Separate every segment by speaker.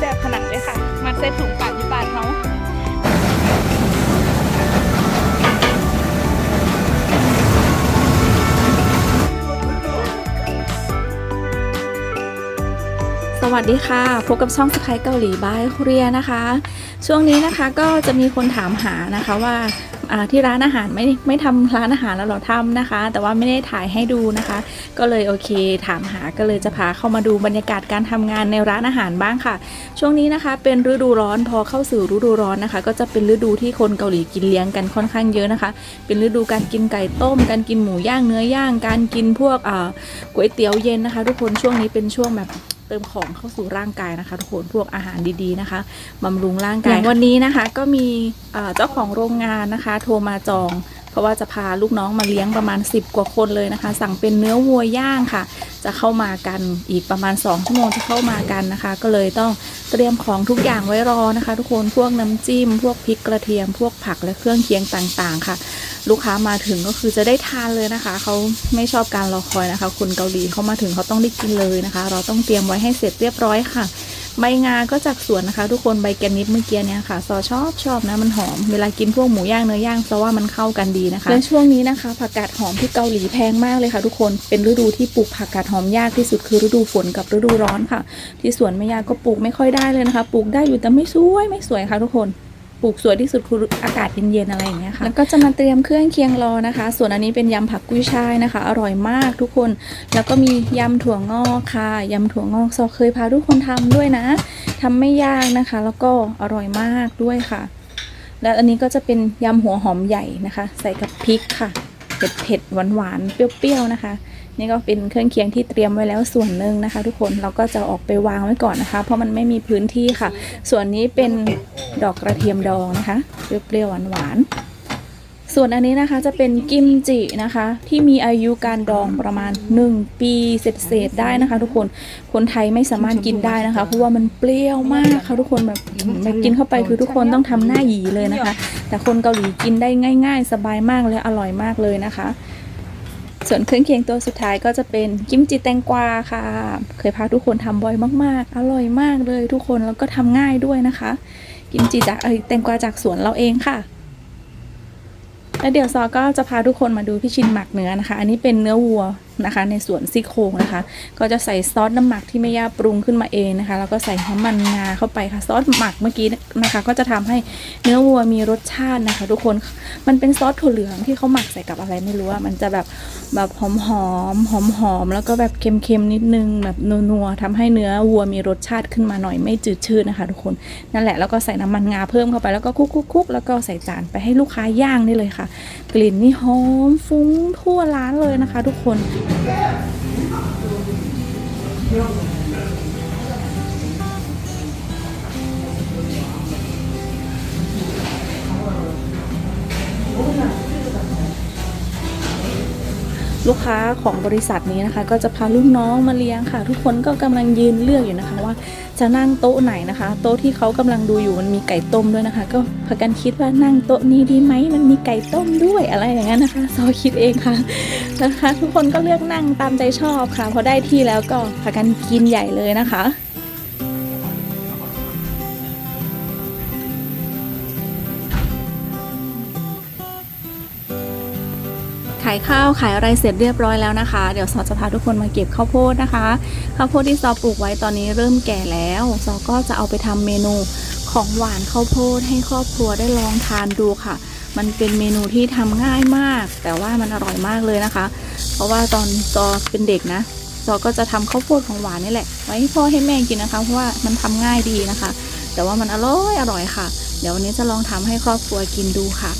Speaker 1: แบผนังเลยค่ะมาเซ็ตถุงปากที่บาทเขาสวัสดีค่ะ พบกับช่องสไปเกาหลีบายคุเรียนะคะ ช่วงนี้นะคะก็จะมีคนถามหานะคะว่า ที่ร้านอาหารไม่ไม่ทำร้านอาหารแล้วเหรอทำนะคะ แต่ว่าไม่ได้ถ่ายให้ดูนะคะ ก็เลยโอเค ถามหาก็เลยจะพาเข้ามาดูบรรยากาศการทำงานในร้านอาหารบ้างค่ะ ช่วงนี้นะคะเป็นฤดูร้อนพอเข้าสู่ฤดูร้อนนะคะ ก็จะเป็นฤดูที่คนเกาหลีกินเลี้ยงกันค่อนข้างเยอะนะคะ เป็นฤดูการกินไก่ต้ม การกินหมูย่างเนื้อย่าง การกินพวกก๋วยเตี๋ยวเย็นนะคะ ทุกคนช่วงนี้เป็นช่วงแบบ ติมของเข้าสู่ร่างกายนะคะทุกคนพวกอาหารดีๆนะคะบำรุงร่างกายอย่างวันนี้นะคะ ก็มีเอ่อเจ้าของโรงงานนะคะ โทรมาจอง เพราะว่าจะพาลูกน้องมาเลี้ยงประมาณ 10 กว่าคนเลยนะคะ สั่งเป็นเนื้อวัวย่างค่ะ จะเข้ามากันอีกประมาณ 2 ชั่วโมงจะเข้ามากันนะคะ ก็เลยต้องเตรียมของทุกอย่างไว้รอนะคะ ทุกคนพวกน้ำจิ้ม พวกพริกกระเทียม พวกผักและเครื่องเคียงต่างๆ ค่ะ ลูกค้ามาถึงก็คือจะได้ทานเลยนะคะ เขาไม่ชอบการรอคอยนะคะ คนเกาหลีเขามาถึงเขาต้องได้กินเลยนะคะ เราต้องเตรียมไว้ให้เสร็จเรียบร้อยค่ะ ใบงาก็จากสวนนะคะ ทุกคนใบแกนนิดเมื่อกี้เนี่ยค่ะ ซอชอบชอบนะมันหอมเวลากินพวกหมูย่างเนื้อย่างซอว่ามันเข้ากันดีนะคะและช่วงนี้นะคะ ผักกาดหอมที่เกาหลีแพงมากเลยค่ะ ทุกคนเป็นฤดูที่ปลูกผักกาดหอมยากที่สุดคือฤดูฝนกับฤดูร้อนค่ะ ที่สวนแม่ยาก็ปลูกไม่ค่อยได้เลยนะคะ ปลูกได้อยู่แต่ไม่สวยไม่สวยค่ะทุกคน ปลูกสวยที่สุดคืออากาศเย็นๆอะไรอย่างเงี้ยค่ะแล้วก็จะมาเตรียมเครื่องเคียงรอนะคะ ส่วนอันนี้เป็นยำผักกุ้ยช่ายนะคะ อร่อยมากทุกคน แล้วก็มียำถั่วงอกค่ะยำถั่วงอกซอเคยพาทุกคนทำด้วยนะทำไม่ยากนะคะ แล้วก็อร่อยมากด้วยค่ะ แล้วอันนี้ก็จะเป็นยำหัวหอมใหญ่นะคะ ใส่กับพริกค่ะ เผ็ดเผ็ดหวานหวานๆเปรี้ยวๆนะคะ นี่ก็เป็นเครื่องเคียงที่เตรียมไว้แล้วส่วนหนึ่งนะคะ ทุกคนเราก็จะออกไปวางไว้ก่อนนะคะ เพราะมันไม่มีพื้นที่ค่ะ ส่วนนี้เป็นดอกกระเทียมดองนะคะเปรี้ยวๆหวานๆ ส่วนอันนี้นะคะจะเป็นกิมจินะคะ ที่มีอายุการดองประมาณ 1 ปีเศษๆได้นะคะ ทุกคนคนไทยไม่สามารถกินได้นะคะ เพราะว่ามันเปรี้ยวมากค่ะทุกคนแบบแบบกินเข้าไปคือทุกคนต้องทำหน้าหยีเลยนะคะ แต่คนเกาหลีกินได้ง่าย ๆ สบายมากและอร่อยมากเลยนะคะ ส่วนเครื่องเคียงตัวสุดท้ายก็จะเป็นกิมจิแตงกวาค่ะ เคยพาทุกคนทำบ่อยมากๆ อร่อยมากเลยทุกคนแล้วก็ทำง่ายด้วยนะคะ กิมจิจากแตงกวาจากสวนเราเองค่ะ แล้วเดี๋ยวซอก็จะพาทุกคนมาดูพี่ชินหมักเนื้อนะคะ อันนี้เป็นเนื้อวัวนะคะ ในสวนซี่โครงนะคะ ก็จะใส่ซอสน้ำหมักที่แม่ย่าปรุงขึ้นมาเองนะคะ แล้วก็ใส่น้ำมันงาเข้าไปค่ะ ซอสหมักเมื่อกี้นะคะ ก็จะทำให้เนื้อวัวมีรสชาตินะคะ ทุกคน มันเป็นซอสถั่วเหลืองที่เขาหมักใส่กับอะไรไม่รู้อะมันจะแบบแบบหอมหอมหอมหอมแล้วก็แบบเค็มๆนิดนึงแบบนัวๆทำให้เนื้อวัวมีรสชาติขึ้นมาหน่อยไม่จืดชืดนะคะ ทุกคน นั่นแหละแล้วก็ใส่น้ำมันงาเพิ่มเข้าไปแล้วก็คุกๆๆแล้วก็ใส่จานไปให้ลูกค้าย่างได้เลยค่ะ กลิ่นนี่หอมฟุ้งทั่วร้านเลยนะคะ ทุกคน 음. ลูกค้าของบริษัทนี้นะคะ ก็จะพาลูกน้องมาเลี้ยงค่ะ ทุกคนก็กำลังยืนเลือกอยู่นะคะว่าจะนั่งโต๊ะไหนนะคะ โต๊ะที่เขากำลังดูอยู่มันมีไก่ต้มด้วยนะคะ ก็พากันคิดว่านั่งโต๊ะนี้ดีไหมมันมีไก่ต้มด้วยอะไรอย่างนั้นนะคะซอคิดเองค่ะนะคะ ทุกคนก็เลือกนั่งตามใจชอบค่ะพอได้ที่แล้วก็พากันกินใหญ่เลยนะคะายข้าวขายอะไรเสร็จเรียบร้อยแล้วนะคะ เดี๋ยวซอจะพาทุกคนมาเก็บข้าวโพดนะคะ ข้าวโพดที่ซอปลูกไว้ตอนนี้เริ่มแก่แล้วซอก็จะเอาไปทำเมนูของหวานข้าวโพดให้ครอบครัวได้ลองทานดูค่ะ มันเป็นเมนูที่ทำง่ายมาก แต่ว่ามันอร่อยมากเลยนะคะ เพราะว่าตอนซอเป็นเด็กนะซอก็จะทำข้าวโพดของหวานนี่แหละ ไว้ให้พ่อให้แม่กินนะคะ เพราะว่ามันทำง่ายดีนะคะ แต่ว่ามันอร่อยอร่อยค่ะ เดี๋ยววันนี้จะลองทำให้ครอบครัวกินดูค่ะ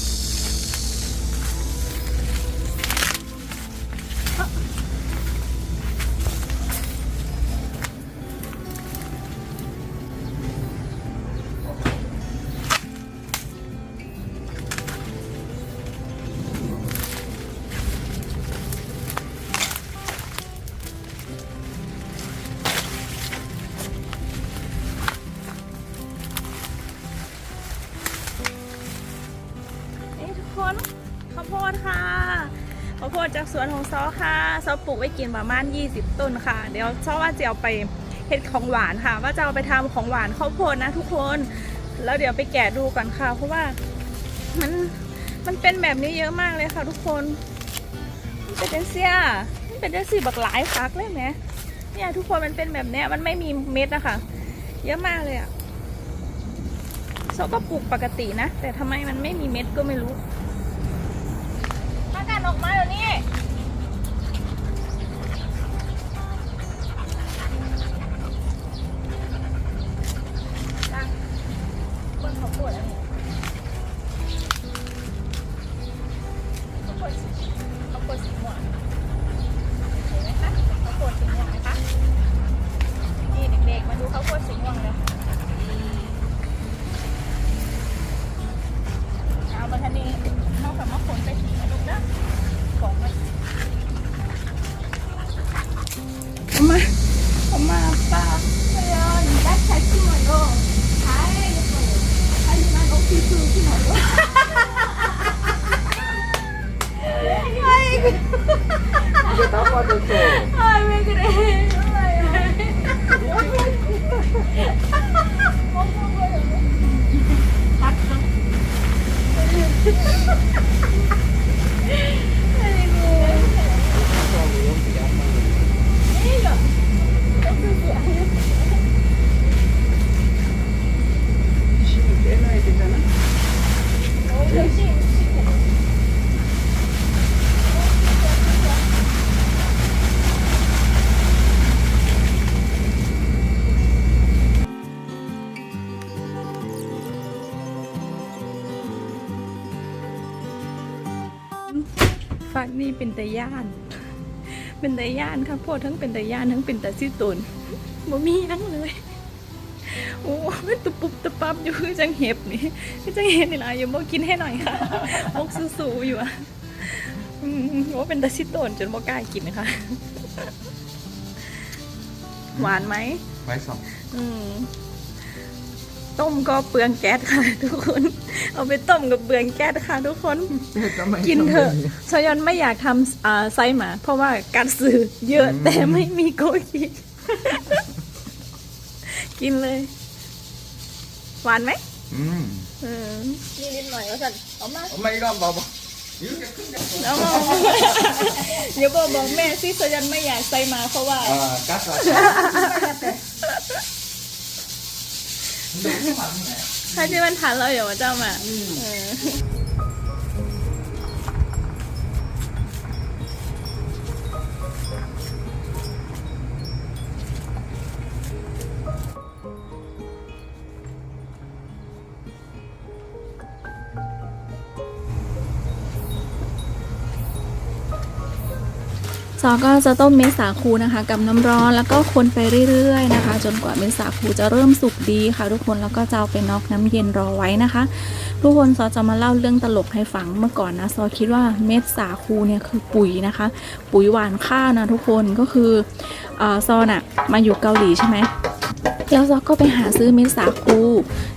Speaker 1: สวนของซอค่ะซอปลูกไว้กินประมาณ 20 ต้นค่ะ เดี๋ยวซอว่าจะเอาไปเห็ดของหวานค่ะ ว่าจะเอาไปทำของหวานข้าวโพดนะทุกคน แล้วเดี๋ยวไปแกะดูก่อนค่ะ เพราะว่ามันมันเป็นแบบนี้เยอะมากเลยค่ะทุกคนมันเป็นเดนเซียมันเป็นเดนซีบักหลายพักเลยไหมเนี่ยทุกคนมันเป็นแบบเนี้ยมันไม่มีเม็ดนะคะเยอะมากเลยอะเขาก็ปลูกปกตินะ แต่ทำไมมันไม่มีเม็ดก็ไม่รู้มากันออกมาเดี๋ยวนี้ 열심히 ฟักนี่เป็นตะย่าน เป็นตะย่านค่ะพ่อทั้งเป็นตะย่านทั้งเป็นตะซี่ตนโมมีทั้งเลย โอ้ตุบปุบตุบปับอยู่คือจังเห็บนี่คือจังเห็บนี่ล่ะอยู่บ่กินให้หน่อยค่ะมกสูสูอยู่อะโอ้เป็นตะซี่ตนจนโมกล้ากินนะคะหวานไหม
Speaker 2: ไว้ส
Speaker 1: องต้มก็เปลืองแก๊สค่ะทุกคนเอาไปต้มกับเบืองแก๊สค่ะทุกคน กินเถอะชยอนไม่อยากทำไซหมา เพราะว่าการสื่อเยอะแต่ไม่มีโกกิกินเลย หวานไหมอืมนี่นิดหน่อยก็สั่นเอามา
Speaker 2: เอาไม่ก็บอกแล้ว
Speaker 1: เดี๋ยวบอกบอกแม่ซิสยอนไม่อยากไส่มาเพราะว่าอ่ากัสละ 他这边谈了有知道吗嗯。 ซอก็จะต้มเม็ดสาคูนะคะ กับน้ำร้อนแล้วก็คนไปเรื่อยๆนะคะ จนกว่าเม็ดสาคูจะเริ่มสุกดีค่ะ ทุกคนแล้วก็จะเอาไปน็อกน้ำเย็นรอไว้นะคะ ทุกคนซอจะมาเล่าเรื่องตลกให้ฟังเมื่อก่อนนะซอคิดว่าเม็ดสาคูเนี่ยคือปุ๋ยนะคะ ปุ๋ยหวานข้าวนะทุกคนก็คือออซอน่ะมาอยู่เกาหลีใช่ไหม แล้วซอก็ไปหาซื้อเม็ดสาคู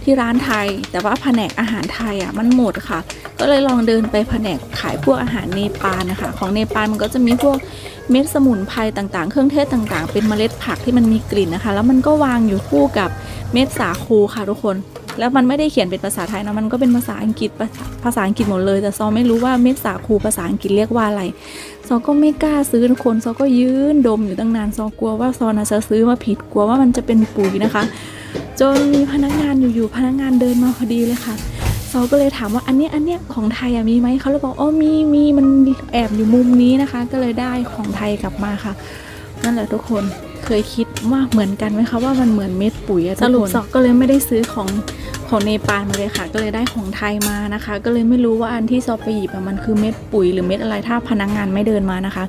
Speaker 1: ที่ร้านไทย แต่ว่าแผนกอาหารไทยอะมันหมดค่ะ ก็เลยลองเดินไปแผนกขายพวกอาหารเนปาลนะคะ ของเนปาลมันก็จะมีพวกเม็ดสมุนไพรต่างๆ เครื่องเทศต่างๆ เป็นเมล็ดผักที่มันมีกลิ่นนะคะ แล้วมันก็วางอยู่คู่กับเม็ดสาคูค่ะทุกคน แล้วมันไม่ได้เขียนเป็นภาษาไทยนะมันก็เป็นภาษาอังกฤษภาษาภาษาอังกฤษหมดเลย แต่ซอไม่รู้ว่าเม็ดสาคูภาษาอังกฤษเรียกว่าอะไร ซอก็ไม่กล้าซื้อทุกคนซอก็ยืนดมอยู่ตั้งนานซอกลัวว่าซอน่ะจะซื้อมาผิดกลัวว่ามันจะเป็นปุ๋ยนะคะ จนมีพนักงานอยู่ๆพนักงานเดินมาพอดีเลยค่ะซอก็เลยถามว่าอันเนี้ยอันเนี้ยของไทยอะมีไหมเขาเลยบอกอ๋อมีมีมันแอบอยู่มุมนี้นะคะ ก็เลยได้ของไทยกลับมาค่ะนั่นแหละทุกคนเคยคิดว่าเหมือนกันไหมคะว่ามันเหมือนเม็ดปุ๋ยอะสรุปซอกก็เลยไม่ได้ซื้อของ ของเนปาลมาเลยค่ะ ก็เลยได้ของไทยมานะคะ ก็เลยไม่รู้ว่าอันที่ซอไปหยิบมันคือเม็ดปุ๋ยหรือเม็ดอะไรถ้าพนักงานไม่เดินมานะคะ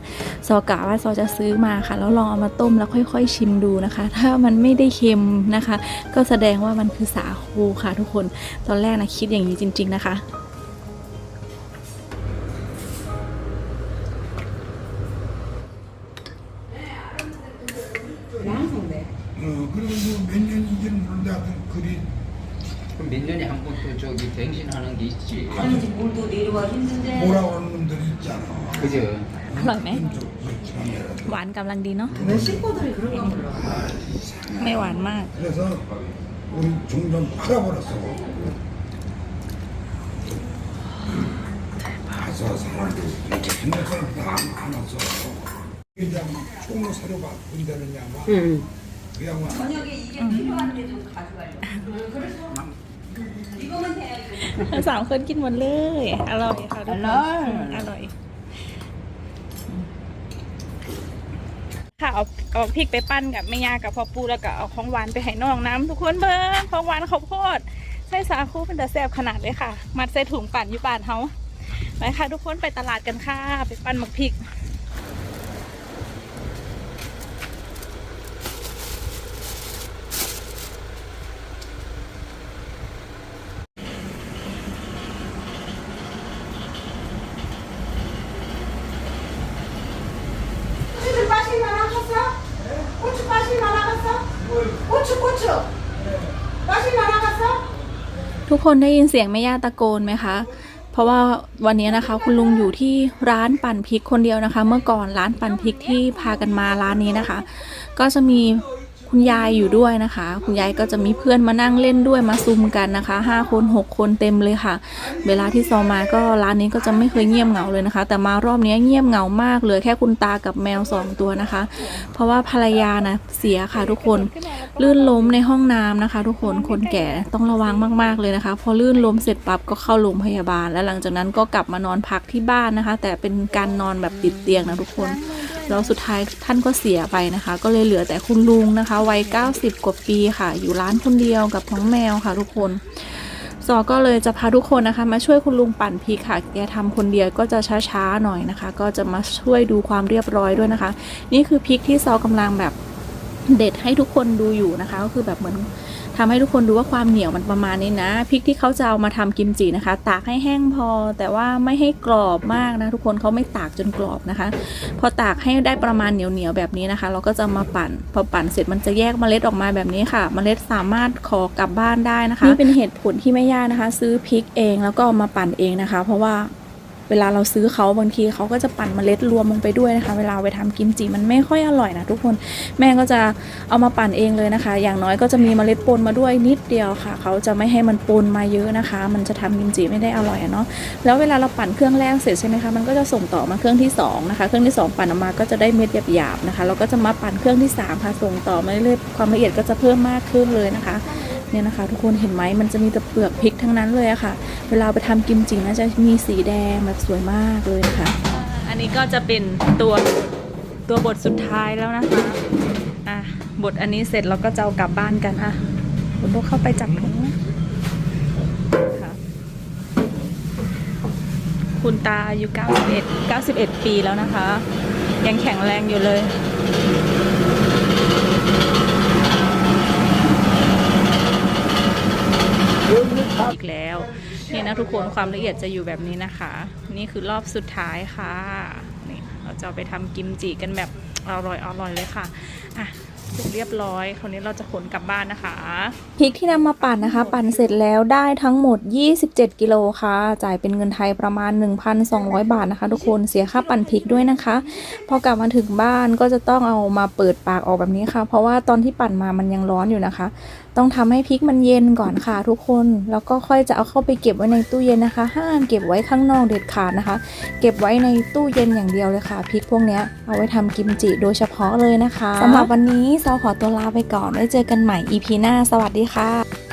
Speaker 1: ซอกะว่าซอจะซื้อมาค่ะ แล้วลองเอามาต้มแล้วค่อย ๆ ชิมดูนะคะ ถ้ามันไม่ได้เค็มนะคะ ก็แสดงว่ามันคือสาคูค่ะ ทุกคนตอนแรกนะคิดอย่างนี้จริง ๆนะคะ
Speaker 3: 쉽지.
Speaker 2: 하는지
Speaker 3: 몰도 내려와 힘든데.
Speaker 4: 몰아오는 분들 있잖아.
Speaker 2: 그죠.
Speaker 1: 그러네. 완 감랑 디노.
Speaker 3: 왜 식구들이 그런가 몰라.
Speaker 1: 아, 매 완만.
Speaker 4: 그래서 우리 종전 팔아버렸어. 가서 사람들 옛날 사람 다안 왔어. 이제 총로 사러 가 본다느냐 막. 응. 그 양반.
Speaker 3: 저녁에 이게 필요한데 좀 가져가려고. 음. 그래서. ทั้ง
Speaker 1: สามคนกินหมดเลย อร่อยค่ะทุกคน
Speaker 3: อร่อย
Speaker 1: ค่ะเอาเอาพริกไปปั้นกับแม่ย่ากับพ่อปูแล้วก็เอาของหวานไปให้น้องน้ำทุกคนเบิ้งของหวานข้าวโพดใส่สาคูเป็นตะแซบขนาดเลยค่ะ มัดใส่ถุงปั่นอยู่บานเฮาไปค่ะ ทุกคนไปตลาดกันค่ะ ไปปั้นหมักพริก ทุกคนได้ยินเสียงแม่ย่าตะโกนไหมคะ เพราะว่าวันนี้นะคะ คุณลุงอยู่ที่ร้านปั่นพริกคนเดียวนะคะ เมื่อก่อนร้านปั่นพริกที่พากันมาร้านนี้นะคะ ก็จะมี คุณยายอยู่ด้วยนะคะ คุณยายก็จะมีเพื่อนมานั่งเล่นด้วยมาซุมกันนะคะห้าคนหกคนเต็มเลยค่ะ เวลาที่ซอมาก็ร้านนี้ก็จะไม่เคยเงียบเหงาเลยนะคะ แต่มารอบนี้เงียบเหงามากเลยแค่คุณตากับแมวสองตัวนะคะ เพราะว่าภรรยานะเสียค่ะทุกคน ลื่นล้มในห้องน้ำนะคะ ทุกคนคนแก่ต้องระวังมากๆเลยนะคะ พอลื่นล้มเสร็จปั๊บก็เข้าโรงพยาบาล แล้วหลังจากนั้นก็กลับมานอนพักที่บ้านนะคะ แต่เป็นการนอนแบบติดเตียงนะทุกคน แล้วสุดท้ายท่านก็เสียไปนะคะ ก็เลยเหลือแต่คุณลุงนะคะวัย 90 กว่าปีค่ะ อยู่ร้านคนเดียวกับท้องแมวค่ะ ทุกคนซอก็เลยจะพาทุกคนนะคะ มาช่วยคุณลุงปั่นพริกค่ะแกทำคนเดียวก็จะช้าๆหน่อยนะคะ ก็จะมาช่วยดูความเรียบร้อยด้วยนะคะ นี่คือพริกที่ซอกำลังแบบเด็ดให้ทุกคนดูอยู่นะคะ ก็คือแบบเหมือน ทำให้ทุกคนดูว่าความเหนียวมันประมาณนี้นะพริกที่เขาจะเอามาทำกิมจินะคะ ตากให้แห้งพอ แต่ว่าไม่ให้กรอบมากนะทุกคนเขาไม่ตากจนกรอบนะคะ พอตากให้ได้ประมาณเหนียวๆแบบนี้นะคะ เราก็จะมาปั่น พอปั่นเสร็จมันจะแยกเมล็ดออกมาแบบนี้ค่ะ เมล็ดสามารถขอกลับบ้านได้นะคะนี่เป็นเหตุผลที่แม่ย่านะคะ ซื้อพริกเองแล้วก็เอามาปั่นเองนะคะ เพราะว่า เวลาเราซื้อเขาบางทีเขาก็จะปั่นเมล็ดรวมลงไปด้วยนะคะ เวลาไปทำกิมจิมันไม่ค่อยอร่อยนะทุกคนแม่ก็จะเอามาปั่นเองเลยนะคะ อย่างน้อยก็จะมีเมล็ดปนมาด้วยนิดเดียวค่ะ เขาจะไม่ให้มันปนมาเยอะนะคะ มันจะทำกิมจิไม่ได้อร่อยเนาะแล้วเวลาเราปั่นเครื่องแรกเสร็จใช่ไหมคะมันก็จะส่งต่อมาเครื่องที่สองนะคะเครื่องที่สองปั่นออกมาก็จะได้เม็ดหยาบๆนะคะเราก็จะมาปั่นเครื่องที่สามค่ะส่งต่อมาเรื่อยๆความละเอียดก็จะเพิ่มมากขึ้นเลยนะคะ เนี่ยนะคะ ทุกคนเห็นไหมมันจะมีแต่เปลือกพริกทั้งนั้นเลยอะค่ะ เวลาไปทำกิมจินะจะมีสีแดงแบบสวยมากเลยะคะอันนี้ก็จะเป็นตัวตัวบทสุดท้ายแล้วนะคะอะบทอันนี้เสร็จเราก็จะเอากลับบ้านกันอะคุณลูกเข้าไปจับถุงค่ะคุณตาอายุ91 91 ปีแล้วนะคะ ยังแข็งแรงอยู่เลย อีกแล้วนี่นะทุกคนความละเอียดจะอยู่แบบนี้นะคะ นี่คือรอบสุดท้ายค่ะนี่เราจะไปทำกิมจิกันแบบอร่อยอร่อยเลยค่ะอะ สร็จเรียบร้อยคราวนี้เราจะขนกลับบ้านนะคะพริกที่นำมาปั่นนะคะ ปั่นเสร็จแล้วได้ทั้งหมด 27 กิโลค่ะ จ่ายเป็นเงินไทยประมาณ 1,200 บาทนะคะ ทุกคนเสียค่าปั่นพริกด้วยนะคะ พอกลับมาถึงบ้านก็จะต้องเอามาเปิดปากออกแบบนี้ค่ะ เพราะว่าตอนที่ปั่นมามันยังร้อนอยู่นะคะ ต้องทำให้พริกมันเย็นก่อนค่ะทุกคนแล้วก็ค่อยจะเอาเข้าไปเก็บไว้ในตู้เย็นนะคะ ห้ามเก็บไว้ข้างนอกเด็ดขาดนะคะ เก็บไว้ในตู้เย็นอย่างเดียวเลยค่ะพริกพวกเนี้ยเอาไว้ทำกิมจิโดยเฉพาะเลยนะคะสำหรับวันนี้ซอขอตัวลาไปก่อนไว้เจอกันใหม่ EP หน้า สวัสดีค่ะ